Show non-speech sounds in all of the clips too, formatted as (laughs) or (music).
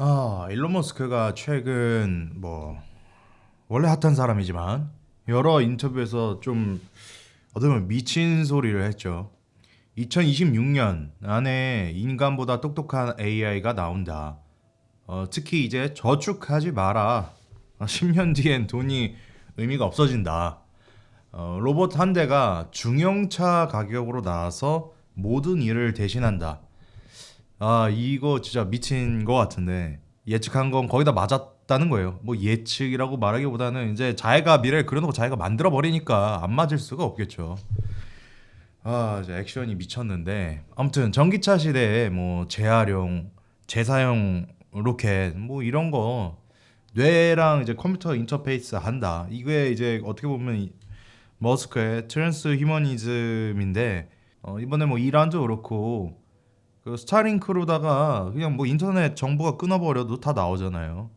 아, 일론 머스크가 최근 뭐 원래 핫한 사람이지만 여러 인터뷰에서 좀 어떻게 보면 미친 소리를 했죠. 2026년 안에 인간보다 똑똑한 AI가 나온다. 어, 특히 이제 저축하지 마라. 어, 10년 뒤엔 돈이 의미가 없어진다. 어, 로봇 한 대가 중형차 가격으로 나와서 모든 일을 대신한다. 아 이거 진짜 미친 거 같은데 예측한 건 거의 다 맞았다는 거예요. 뭐 예측이라고 말하기보다는 이제 자기가 미래를 그려놓고 자기가 만들어 버리니까 안 맞을 수가 없겠죠. 아 이제 액션이 미쳤는데 아무튼 전기차 시대에 뭐 재활용, 재사용 로켓 뭐 이런 거 뇌랑 이제 컴퓨터 인터페이스 한다. 이게 이제 어떻게 보면 이 머스크의 트랜스 휴머니즘인데 어, 이번에 뭐 이란도 그렇고 그 스타링크로다가 그냥 뭐 인터넷 정보가 끊어버려도 다 나오잖아요.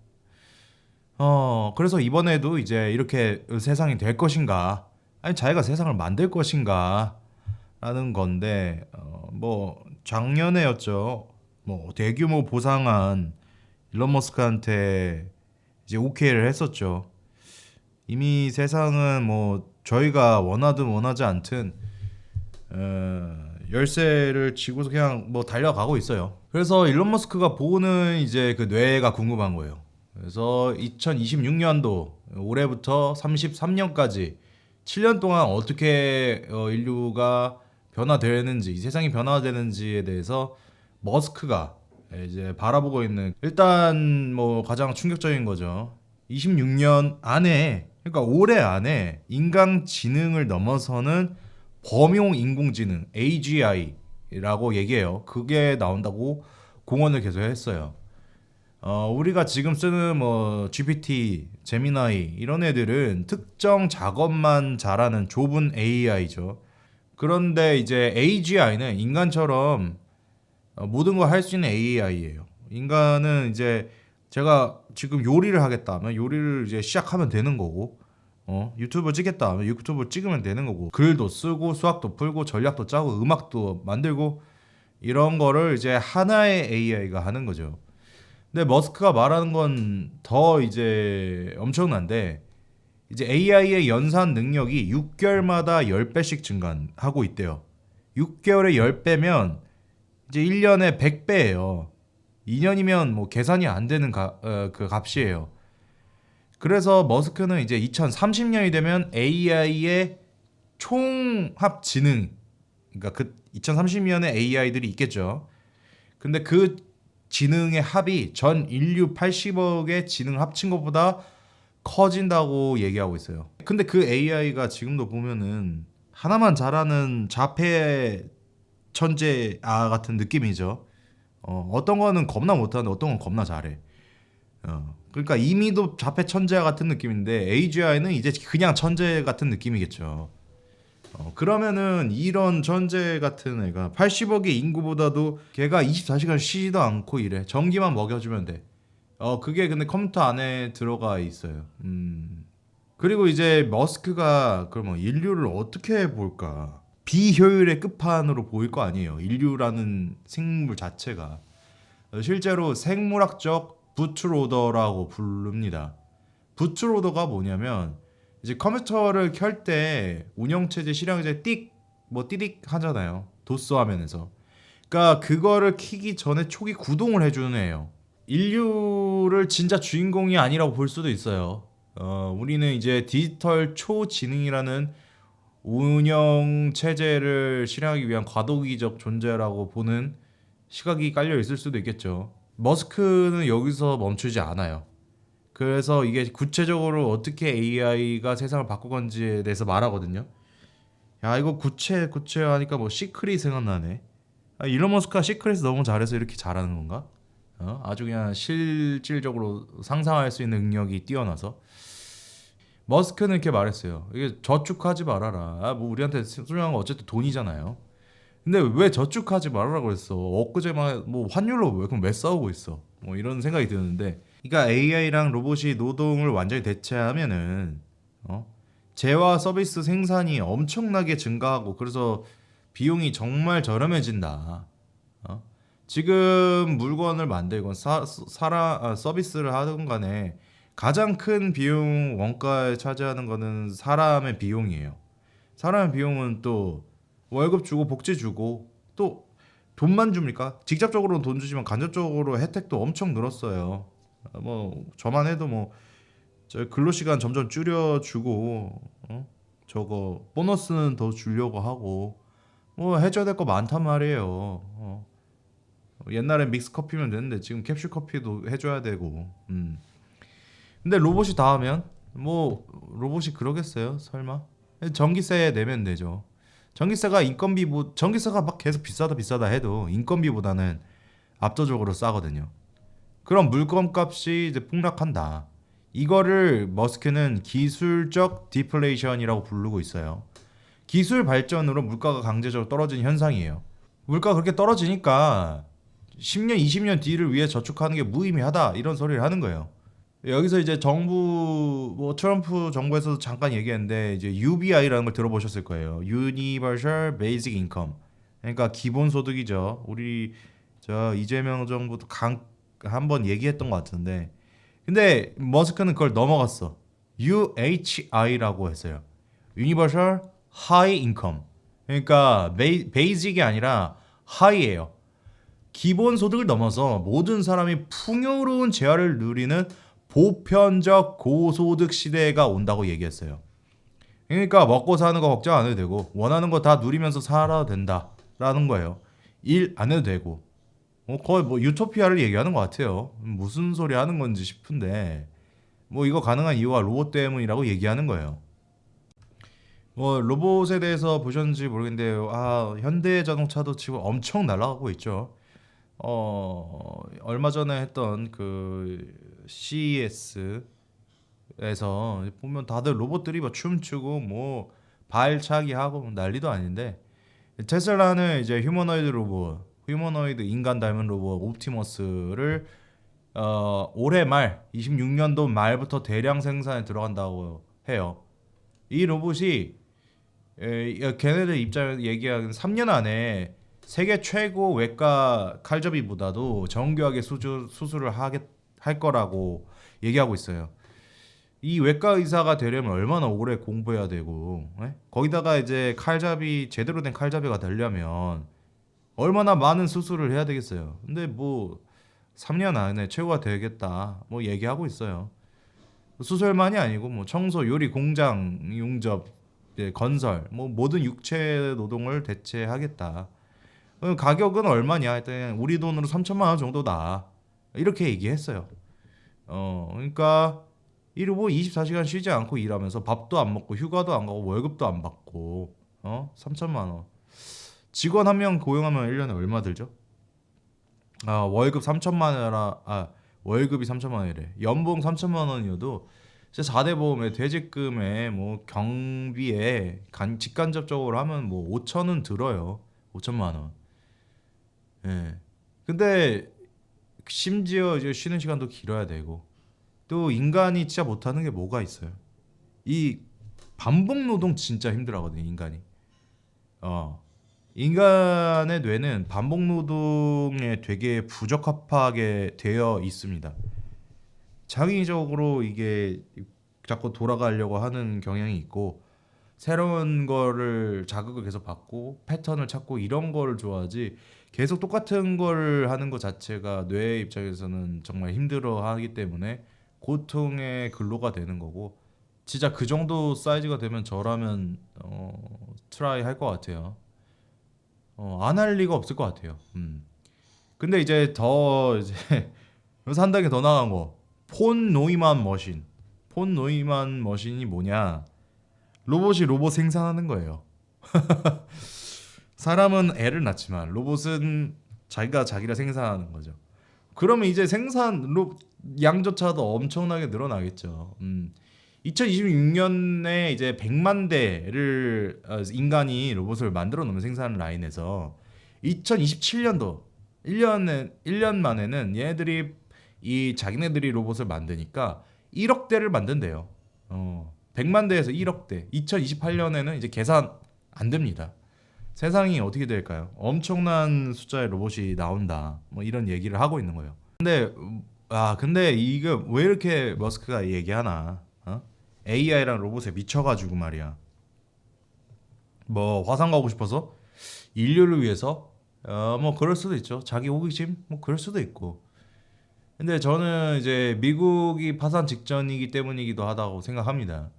어, 그래서 이번에도 이제 이렇게 세상이 될 것인가, 아니 자기가 세상을 만들 것인가, 라는 건데, 어, 뭐 작년에였죠. 뭐 대규모 보상안 일론 머스크한테 이제 오케이를 했었죠. 이미 세상은 뭐 저희가 원하든 원하지 않든 어, 열쇠를 쥐고서 그냥 뭐 달려가고 있어요. 그래서 일론 머스크가 보는 이제 그 뇌가 궁금한 거예요. 그래서 2026년도 올해부터 33년까지 7년 동안 어떻게 어, 인류가 변화되는지 이 세상이 변화되는지에 대해서 머스크가 이제 바라보고 있는 일단 뭐 가장 충격적인 거죠. 26년 안에 그러니까 올해 안에 인간 지능을 넘어서는 범용 인공지능 AGI라고 얘기해요. 그게 나온다고 공언을 계속 했어요. 어, 우리가 지금 쓰는 뭐 GPT, 제미나이 이런 애들은 특정 작업만 잘하는 좁은 AI죠. 그런데 이제 AGI는 인간처럼 어, 모든 걸 할 수 있는 AI예요. 인간은 이제 제가 지금 요리를 하겠다 하면 요리를 이제 시작하면 되는 거고 어, 유튜브 찍겠다 유튜브 찍으면 되는 거고 글도 쓰고 수학도 풀고 전략도 짜고 음악도 만들고 이런 거를 이제 하나의 AI가 하는 거죠. 근데 머스크가 말하는 건 더 이제 엄청난데 이제 AI의 연산 능력이 6개월마다 10배씩 증가하고 있대요. 6개월에 10배면 이제 1년에 100배예요. 2년이면 뭐 계산이 안 되는 가, 어, 그 값이에요. 그래서 머스크는 이제 2030년이 되면 AI의 총합 지능, 그러니까 그 2030년에 AI들이 있겠죠. 근데 그 지능의 합이 전 인류 80억의 지능 합친 것보다 커진다고 얘기하고 있어요. 근데 그 AI가 지금도 보면은 하나만 잘하는 자폐 천재 아 같은 느낌이죠. 어, 어떤 거는 겁나 못하는데 어떤 건 겁나 잘해. 어, 그러니까 이미도 자폐 천재 같은 느낌인데 AGI는 이제 그냥 천재 같은 느낌이겠죠. 어, 그러면은 이런 천재 같은 애가 80억의 인구보다도 걔가 24시간 쉬지도 않고 일해. 전기만 먹여주면 돼. 어, 그게 근데 컴퓨터 안에 들어가 있어요. 음. 그리고 이제 머스크가 그러면 인류를 어떻게 볼까? 비효율의 끝판으로 보일 거 아니에요. 인류라는 생물 자체가 어, 실제로 생물학적 부트로더라고 부릅니다. 부트로더가 뭐냐면 이제 컴퓨터를 켤 때 운영체제 실행제 띡뭐 띠딕 하잖아요. 도스 화면에서. 그러니까 그거를 키기 전에 초기 구동을 해주는 애예요. 인류를 진짜 주인공이 아니라고 볼 수도 있어요. 어, 우리는 이제 디지털 초지능이라는 운영 체제를 실행하기 위한 과도기적 존재라고 보는 시각이 깔려 있을 수도 있겠죠. 머스크는 여기서 멈추지 않아요. 그래서 이게 구체적으로 어떻게 AI가 세상을 바꿀 건지에 대해서 말하거든요. 야 이거 구체 구체 하니까 뭐 시크릿 생각나네. 아, 일론 머스크가 시크릿 너무 잘해서 이렇게 잘하는 건가? 어? 아주 그냥 실질적으로 상상할 수 있는 능력이 뛰어나서 머스크는 이렇게 말했어요. 이게 저축하지 말아라. 아, 뭐 우리한테 소중한 건 어쨌든 돈이잖아요. 근데 왜 저축하지 말아라 그랬어? 엊그제만 뭐 환율로 왜 그럼 왜 싸우고 있어? 뭐 이런 생각이 드는데, 그러니까 AI랑 로봇이 노동을 완전히 대체하면은 어? 재화 서비스 생산이 엄청나게 증가하고 그래서 비용이 정말 저렴해진다. 어? 지금 물건을 만들건 사, 사라, 아, 서비스를 하든 간에 가장 큰 비용 원가에 차지하는 거는 사람의 비용이에요. 사람의 비용은 또 월급 주고 복지 주고 또 돈만 줍니까? 직접적으로는 돈 주지만 간접적으로 혜택도 엄청 늘었어요. 아, 뭐 저만 해도 뭐저 근로 시간 점점 줄여주고 어? 저거 보너스는 더 주려고 하고 뭐 해줘야 될 거 많단 말이에요. 어. 옛날엔 믹스 커피면 되는데 지금 캡슐 커피도 해줘야 되고. 음. 근데 로봇이 다 하면 뭐 로봇이 그러겠어요? 설마? 전기세 내면 되죠. 전기세가 인건비 뭐 전기세가 막 계속 비싸다 비싸다 해도 인건비보다는 압도적으로 싸거든요. 그럼 물건 값이 이제 폭락한다. 이거를 머스크는 기술적 디플레이션이라고 부르고 있어요. 기술 발전으로 물가가 강제적으로 떨어지는 현상이에요. 물가가 그렇게 떨어지니까 10년, 20년 뒤를 위해 저축하는 게 무의미하다 이런 소리를 하는 거예요. 여기서 이제 정부 뭐 트럼프 정부에서도 잠깐 얘기했는데 이제 UBI라는 걸 들어보셨을 거예요. Universal Basic Income. 그러니까 기본 소득이죠. 우리 저 이재명 정부도 강 한번 얘기했던 것 같은데 근데 머스크는 그걸 넘어갔어. UHI라고 했어요. Universal High Income. 그러니까 베이, 베이직이 아니라 하이예요. 기본 소득을 넘어서 모든 사람이 풍요로운 재활을 누리는 보편적 고소득 시대가 온다고 얘기했어요. 그러니까 먹고 사는 거 걱정 안 해도 되고 원하는 거 다 누리면서 살아도 된다라는 거예요. 일 안 해도 되고 어, 거의 뭐 유토피아를 얘기하는 것 같아요. 무슨 소리 하는 건지 싶은데 뭐 이거 가능한 이유가 로봇 때문이라고 얘기하는 거예요. 뭐 로봇에 대해서 보셨는지 모르겠는데 아 현대 자동차도 지금 엄청 날아가고 있죠. 어 얼마 전에 했던 그 CES에서 보면 다들 로봇들이 막 춤추고 뭐 발차기 하고 난리도 아닌데 테슬라는 이제 휴머노이드 로봇, 휴머노이드 인간 닮은 로봇 옵티머스를 어, 올해 말 26년도 말부터 대량 생산에 들어간다고 해요. 이 로봇이 에, 걔네들 입장 얘기하는 3년 안에 세계 최고 외과 칼잡이보다도 정교하게 수술, 수술을 하겠, 할 거라고 얘기하고 있어요. 이 외과 의사가 되려면 얼마나 오래 공부해야 되고 에? 거기다가 이제 칼잡이 제대로 된 칼잡이가 되려면 얼마나 많은 수술을 해야 되겠어요. 근데 뭐 3년 안에 최고가 되겠다 뭐 얘기하고 있어요. 수술만이 아니고 뭐 청소, 요리, 공장, 용접, 이제 건설, 뭐 모든 육체 노동을 대체하겠다. 어, 가격은 얼마냐 했더니 우리 돈으로 3천만 원 정도다. 이렇게 얘기했어요. 어, 그러니까 이러고 24시간 쉬지 않고 일하면서 밥도 안 먹고 휴가도 안 가고 월급도 안 받고 어? 3천만 원. 직원 한 명 고용하면 1년에 얼마 들죠? 아, 월급 3천만 원이라 아, 월급이 3천만 원이래. 연봉 3천만 원이어도 진짜 4대 보험에 퇴직금에 뭐 경비에 간, 직간접적으로 하면 뭐 5천은 들어요. 5천만 원. 예. 근데 심지어 이제 쉬는 시간도 길어야 되고 또 인간이 진짜 못하는 게 뭐가 있어요? 이 반복 노동 진짜 힘들어하거든요, 인간이. 어. 인간의 뇌는 반복 노동에 되게 부적합하게 되어 있습니다. 장의적으로 이게 자꾸 돌아가려고 하는 경향이 있고 새로운 거를 자극을 계속 받고 패턴을 찾고 이런 거를 좋아하지 계속 똑같은 걸 하는 것 자체가 뇌 입장에서는 정말 힘들어 하기 때문에 고통의 근로가 되는 거고 진짜 그 정도 사이즈가 되면 저라면 어, 트라이 할 것 같아요. 어, 안 할 리가 없을 것 같아요. 음. 근데 이제 더 이제 여기서 한 단계 더 나간 거. 폰 노이만 머신. 폰 노이만 머신이 뭐냐? 로봇이 로봇 생산하는 거예요. (laughs) 사람은 애를 낳지만 로봇은 자기가 자기를 생산하는 거죠. 그러면 이제 생산 로, 양조차도 엄청나게 늘어나겠죠. 음. 2026년에 이제 100만 대를 어, 인간이 로봇을 만들어 놓은 생산 라인에서 2027년도 1년에 1년 만에는 얘네들이 이 자기네들이 로봇을 만드니까 1억 대를 만든대요. 어. 100만 대에서 1억 대. 2028년에는 이제 계산 안 됩니다. 세상이 어떻게 될까요? 엄청난 숫자의 로봇이 나온다. 뭐 이런 얘기를 하고 있는 거예요. 근데 아 근데 이거 왜 이렇게 머스크가 얘기하나? 어? AI랑 로봇에 미쳐가지고 말이야. 뭐 화성 가고 싶어서 인류를 위해서 어 뭐 그럴 수도 있죠. 자기 호기심 뭐 그럴 수도 있고. 근데 저는 이제 미국이 파산 직전이기 때문이기도 하다고 생각합니다.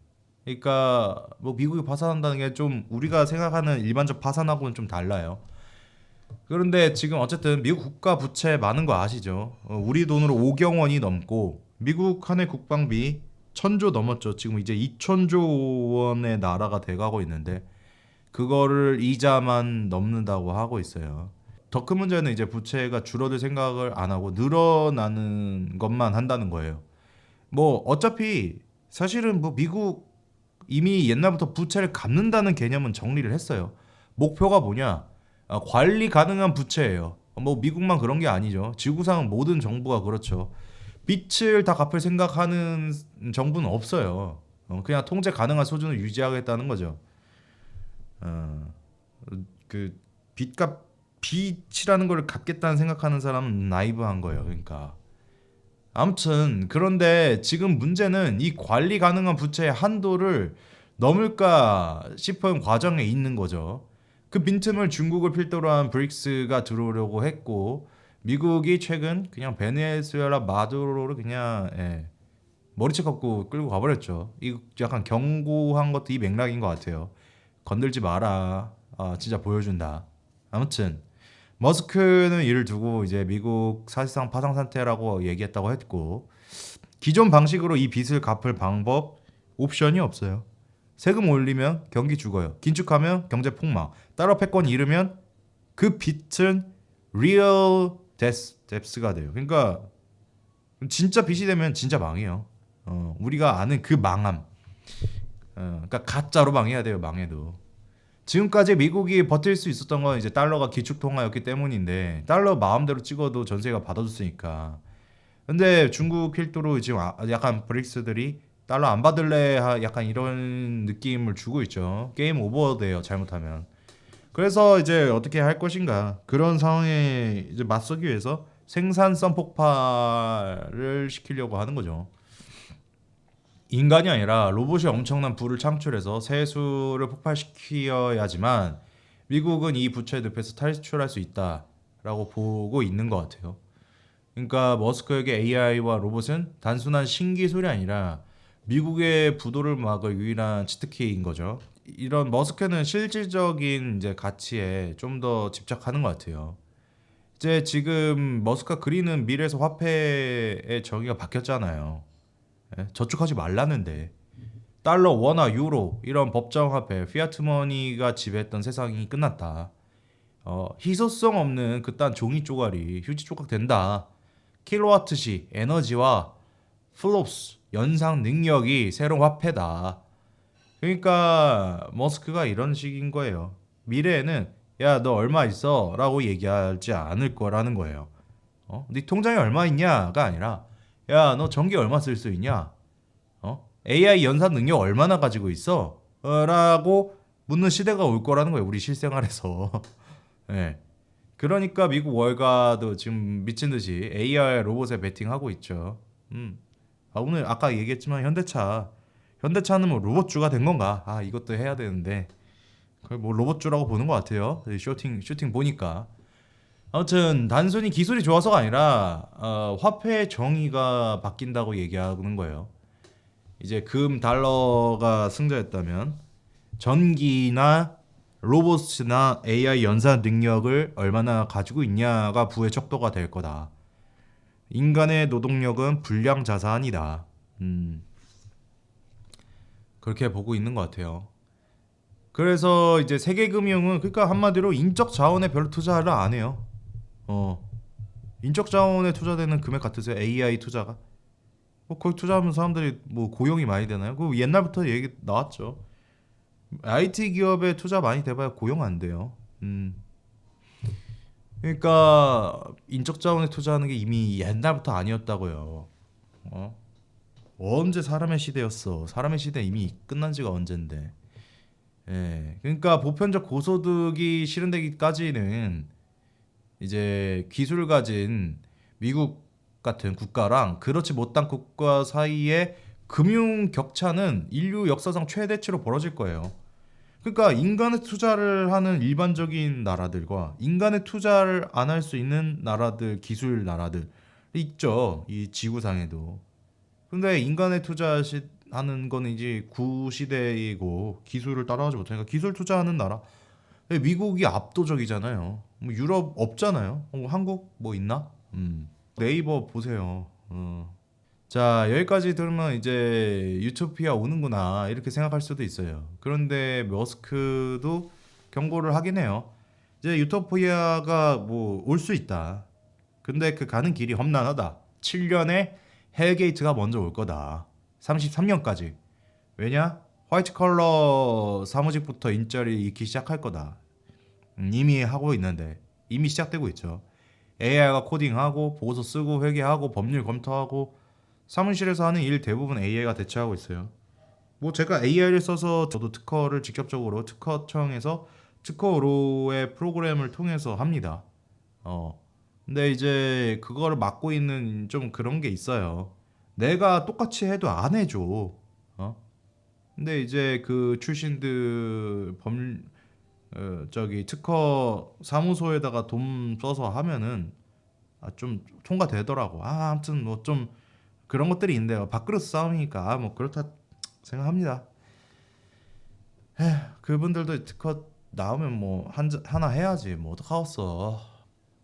그러니까 뭐 미국이 파산한다는 게 좀 우리가 생각하는 일반적 파산하고는 좀 달라요. 그런데 지금 어쨌든 미국 국가 부채 많은 거 아시죠? 어, 우리 돈으로 5경 원이 넘고 미국 한해 국방비 천조 넘었죠. 지금 이제 2천조 원의 나라가 돼가고 있는데 그거를 이자만 넘는다고 하고 있어요. 더 큰 문제는 이제 부채가 줄어들 생각을 안 하고 늘어나는 것만 한다는 거예요. 뭐 어차피 사실은 뭐 미국 이미 옛날부터 부채를 갚는다는 개념은 정리를 했어요. 목표가 뭐냐? 아, 관리 가능한 부채예요. 뭐 미국만 그런 게 아니죠. 지구상 모든 정부가 그렇죠. 빚을 다 갚을 생각하는 정부는 없어요. 어, 그냥 통제 가능한 수준을 유지하겠다는 거죠. 어, 그 빚값 빚이라는 걸 갚겠다는 생각하는 사람은 나이브한 거예요. 그러니까 아무튼 그런데 지금 문제는 이 관리 가능한 부채의 한도를 넘을까 싶은 과정에 있는 거죠. 그 빈틈을 중국을 필두로 한 브릭스가 들어오려고 했고 미국이 최근 그냥 베네수엘라 마두로를 그냥 예, 머리채 꺾고 끌고 가버렸죠. 이 약간 경고한 것도 이 맥락인 것 같아요. 건들지 마라. 아, 진짜 보여준다. 아무튼 머스크는 이를 두고 이제 미국 사실상 파상 상태라고 얘기했다고 했고 기존 방식으로 이 빚을 갚을 방법 옵션이 없어요. 세금 올리면 경기 죽어요. 긴축하면 경제 폭망. 따라 패권 잃으면 그 빚은 real death, debt가 돼요. 그러니까 진짜 빚이 되면 진짜 망해요. 어, 우리가 아는 그 망함. 어, 그러니까 가짜로 망해야 돼요. 망해도. 지금까지 미국이 버틸 수 있었던 건 이제 달러가 기축 통화였기 때문인데 달러 마음대로 찍어도 전세가 받아줬으니까. 근데 중국 필두로 지금 아- 약간 브릭스들이 달러 안 받을래 하- 약간 이런 느낌을 주고 있죠. 게임 오버돼요. 잘못하면. 그래서 이제 어떻게 할 것인가 그런 상황에 이제 맞서기 위해서 생산성 폭발을 시키려고 하는 거죠. 인간이 아니라 로봇이 엄청난 부를 창출해서 세수를 폭발시켜야지만 미국은 이 부채 늪에서 탈출할 수 있다라고 보고 있는 것 같아요. 그러니까 머스크에게 AI와 로봇은 단순한 신기술이 아니라 미국의 부도를 막을 유일한 치트키인 거죠. 이런 머스크는 실질적인 이제 가치에 좀 더 집착하는 것 같아요. 이제 지금 머스크가 그리는 미래에서 화폐의 정의가 바뀌었잖아요. 예, 저축하지 말라는데 달러, 원화, 유로 이런 법정 화폐, 피아트 머니가 지배했던 세상이 끝났다. 어, 희소성 없는 그딴 종이 쪼가리, 휴지 조각 된다. 킬로와트시 에너지와 플롭스 연상 능력이 새로운 화폐다. 그러니까 머스크가 이런 식인 거예요. 미래에는 야 너 얼마 있어라고 얘기하지 않을 거라는 거예요. 어? 네 통장에 얼마 있냐가 아니라 야 너 전기 얼마 쓸 수 있냐? 어? AI 연산 능력 얼마나 가지고 있어? 어, 라고 묻는 시대가 올 거라는 거예요. 우리 실생활에서. (laughs) 예. 그러니까 미국 월가도 지금 미친 듯이 AI 로봇에 베팅하고 있죠. 음. 아, 오늘 아까 얘기했지만 현대차 현대차는 뭐 로봇주가 된 건가? 아 이것도 해야 되는데 그걸 뭐 로봇주라고 보는 것 같아요. 이 쇼팅 쇼팅 보니까 아무튼 단순히 기술이 좋아서가 아니라 어, 화폐 정의가 바뀐다고 얘기하는 거예요. 이제 금 달러가 승자였다면 전기나 로봇이나 AI 연산 능력을 얼마나 가지고 있냐가 부의 척도가 될 거다. 인간의 노동력은 불량 자산이다. 음. 그렇게 보고 있는 것 같아요. 그래서 이제 세계금융은 그러니까 한마디로 인적 자원에 별로 투자를 안 해요. 어. 인적 자원에 투자되는 금액 같으세요? AI 투자가? 뭐 거기 투자하면 사람들이 뭐 고용이 많이 되나요? 그 옛날부터 얘기 나왔죠. IT 기업에 투자 많이 돼봐야 고용 안 돼요. 음. 그러니까 인적 자원에 투자하는 게 이미 옛날부터 아니었다고요. 어? 언제 사람의 시대였어? 사람의 시대 이미 끝난 지가 언젠데. 예. 그러니까 보편적 고소득이 실현되기까지는 이제 기술 가진 미국 같은 국가랑 그렇지 못한 국가 사이의 금융 격차는 인류 역사상 최대치로 벌어질 거예요. 그러니까 인간의 투자를 하는 일반적인 나라들과 인간의 투자를 안 할 수 있는 나라들, 기술 나라들 있죠. 이 지구상에도. 근데 인간의 투자하는 거는 이제 구시대이고 기술을 따라가지 못하니까 기술 투자하는 나라. 미국이 압도적이잖아요. 뭐 유럽 없잖아요. 어, 한국 뭐 있나? 음. 네이버 보세요. 어. 자 여기까지 들으면 이제 유토피아 오는구나 이렇게 생각할 수도 있어요. 그런데 머스크도 경고를 하긴 해요. 이제 유토피아가 뭐 올 수 있다. 근데 그 가는 길이 험난하다. 7년에 헬게이트가 먼저 올 거다. 33년까지. 왜냐? 화이트 컬러 사무직부터 인절이 익기 시작할 거다. 음, 이미 하고 있는데 이미 시작되고 있죠. AI가 코딩하고 보고서 쓰고 회계하고 법률 검토하고 사무실에서 하는 일 대부분 AI가 대체하고 있어요. 뭐 제가 AI를 써서 저도 특허를 직접적으로 특허청에서 특허로의 프로그램을 통해서 합니다. 어. 근데 이제 그거를 맡고 있는 좀 그런 게 있어요. 내가 똑같이 해도 안 해줘. 어? 근데 이제 그 출신들 범 어, 저기 특허 사무소에다가 돈 써서 하면은 아, 좀 통과되더라고. 아, 아무튼 뭐 좀 그런 것들이 있는데 밥그릇 싸움이니까 아, 뭐 그렇다 생각합니다. 에휴, 그분들도 특허 나오면 뭐 한, 하나 해야지. 뭐 어떡하겠어.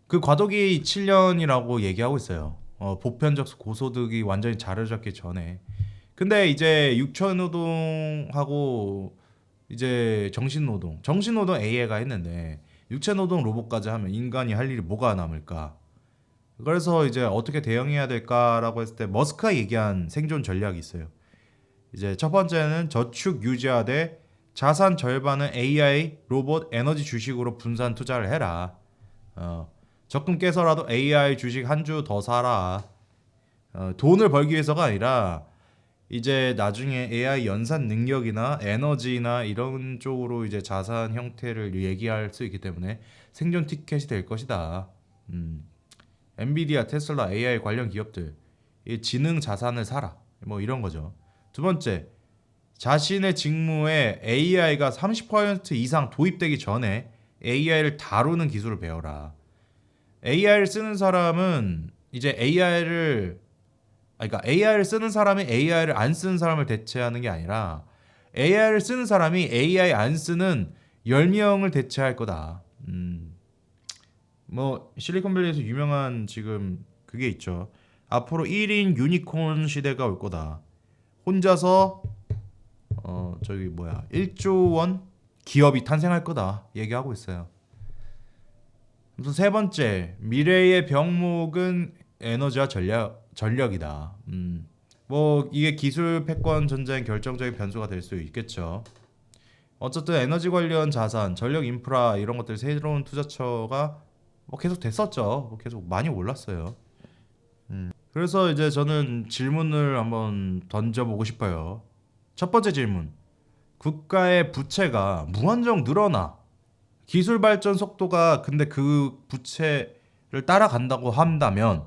그 과도기 7년이라고 얘기하고 있어요. 어, 보편적 고소득이 완전히 자리 잡기 전에. 근데 이제 육체노동하고 이제 정신노동, 정신노동 AI가 했는데 육체노동 로봇까지 하면 인간이 할 일이 뭐가 남을까? 그래서 이제 어떻게 대응해야 될까라고 했을 때 머스크가 얘기한 생존 전략이 있어요. 이제 첫 번째는 저축 유지하되 자산 절반은 AI, 로봇, 에너지 주식으로 분산 투자를 해라. 어, 적금 깨서라도 AI 주식 한 주 더 사라. 어, 돈을 벌기 위해서가 아니라 이제 나중에 AI 연산 능력이나 에너지나 이런 쪽으로 이제 자산 형태를 얘기할 수 있기 때문에 생존 티켓이 될 것이다. 음. 엔비디아, 테슬라, AI 관련 기업들 이 지능 자산을 사라. 뭐 이런 거죠. 두 번째, 자신의 직무에 AI가 30% 이상 도입되기 전에 AI를 다루는 기술을 배워라. AI를 쓰는 사람은 이제 AI를 아, 그러니까 AI를 쓰는 사람이 AI를 안 쓰는 사람을 대체하는 게 아니라 AI를 쓰는 사람이 AI 안 쓰는 10명을 대체할 거다. 음. 뭐 실리콘밸리에서 유명한 지금 그게 있죠. 앞으로 1인 유니콘 시대가 올 거다. 혼자서 어 저기 뭐야 1조 원 기업이 탄생할 거다 얘기하고 있어요. 그래서 세 번째 미래의 병목은 에너지와 전력 전력이다. 음. 뭐 이게 기술 패권 전쟁 결정적인 변수가 될 수 있겠죠. 어쨌든 에너지 관련 자산, 전력 인프라 이런 것들 새로운 투자처가 뭐 계속 됐었죠. 뭐 계속 많이 올랐어요. 음. 그래서 이제 저는 질문을 한번 던져보고 싶어요. 첫 번째 질문. 국가의 부채가 무한정 늘어나. 기술 발전 속도가 근데 그 부채를 따라간다고 한다면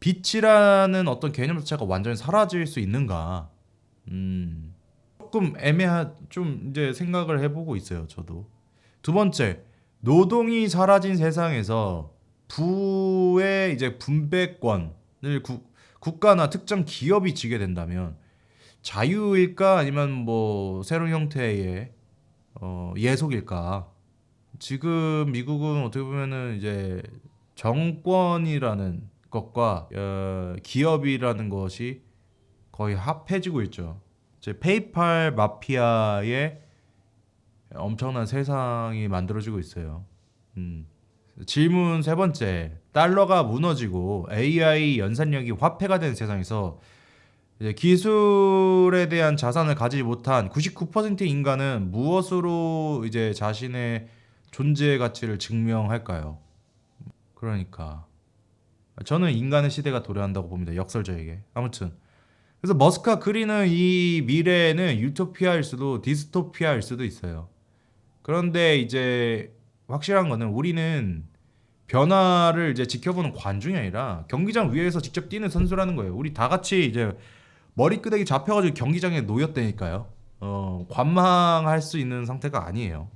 빛이라는 어떤 개념 자체가 완전히 사라질 수 있는가? 음. 조금 애매한 좀 이제 생각을 해보고 있어요. 저도. 두 번째, 노동이 사라진 세상에서 부의 이제 분배권을 구, 국가나 특정 기업이 지게 된다면 자유일까 아니면 뭐 새로운 형태의 어, 예속일까? 지금 미국은 어떻게 보면은 이제 정권이라는 것과 어, 기업이라는 것이 거의 합해지고 있죠. 이제 페이팔 마피아의 엄청난 세상이 만들어지고 있어요. 음. 질문 세 번째. 달러가 무너지고 AI 연산력이 화폐가 된 세상에서 기술에 대한 자산을 가지지 못한 99% 인간은 무엇으로 이제 자신의 존재의 가치를 증명할까요? 그러니까 저는 인간의 시대가 도래한다고 봅니다. 역설적이게. 아무튼 그래서 머스크가 그리는 이 미래는 유토피아일 수도 디스토피아일 수도 있어요. 그런데 이제 확실한 거는 우리는 변화를 이제 지켜보는 관중이 아니라 경기장 위에서 직접 뛰는 선수라는 거예요. 우리 다 같이 이제 머리끄댕이 잡혀가지고 경기장에 놓였다니까요. 어, 관망할 수 있는 상태가 아니에요.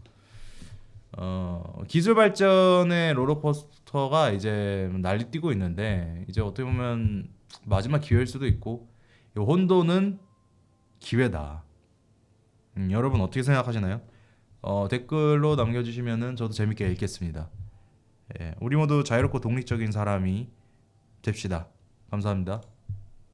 어, 기술 발전의 롤러코스터가 이제 난리 뛰고 있는데 이제 어떻게 보면 마지막 기회일 수도 있고 이 혼돈은 기회다. 음, 여러분 어떻게 생각하시나요? 어, 댓글로 남겨주시면은 저도 재밌게 읽겠습니다. 예, 우리 모두 자유롭고 독립적인 사람이 됩시다. 감사합니다.